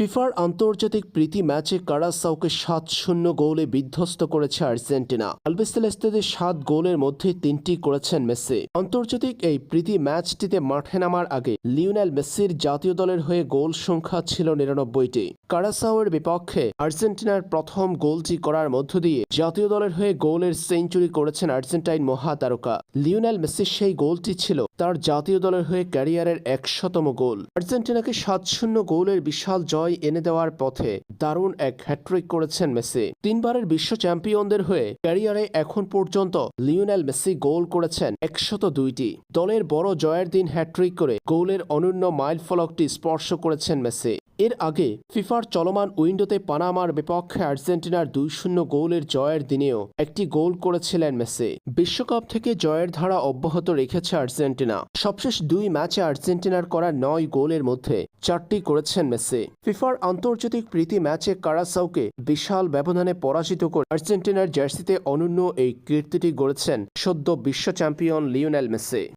ফিফার আন্তর্জাতিক প্রীতি ম্যাচে কারাসাউকে সাত শূন্য গোলে বিধ্বস্ত করেছে আর্জেন্টিনা। আলবেসেলেস্তেদের সাত গোলের মধ্যে তিনটি করেছেন মেসি। আন্তর্জাতিক এই প্রীতি ম্যাচটিতে মাঠে নামার আগে লিওনেল মেসির জাতীয় দলের হয়ে গোল সংখ্যা ছিল নিরানব্বইটি। কারাসাওয়ের বিপক্ষে আর্জেন্টিনার প্রথম গোলটি করার মধ্য দিয়ে জাতীয় দলের হয়ে গোলের সেঞ্চুরি করেছেন আর্জেন্টাইন মহাতারকা। লিওনেল মেসির সেই গোলটি ছিল তার জাতীয় দলের হয়ে ক্যারিয়ারের একশতম গোল। আর্জেন্টিনাকে সাত শূন্য গোলের বিশাল জয় এনে দেওয়ার পথে দারুণ এক হ্যাট্রিক করেছেন মেসি। তিনবারের বিশ্ব চ্যাম্পিয়নদের হয়ে ক্যারিয়ারে এখন পর্যন্ত লিওনেল মেসি গোল করেছেন একশত দুইটি। দলের বড় জয়ের দিন হ্যাট্রিক করে গোলের অনন্য মাইল ফলকটি স্পর্শ করেছেন মেসি। এর আগে ফিফার চলমান উইন্ডোতে পানামার বিপক্ষে আর্জেন্টিনার দুই শূন্য গোলের জয়ের দিনেও একটি গোল করেছিলেন মেসি। বিশ্বকাপ থেকে জয়ের ধারা অব্যাহত রেখেছে আর্জেন্টিনা। সবশেষ দুই ম্যাচে আর্জেন্টিনার করা নয় গোলের মধ্যে চারটি করেছেন মেসি। ফিফার আন্তর্জাতিক প্রীতি ম্যাচে কারাসাউকে বিশাল ব্যবধানে পরাজিত করে আর্জেন্টিনার জার্সিতে অনন্য এই কীর্তিটি গড়েছেন সদ্য বিশ্ব চ্যাম্পিয়ন লিওনেল মেসি।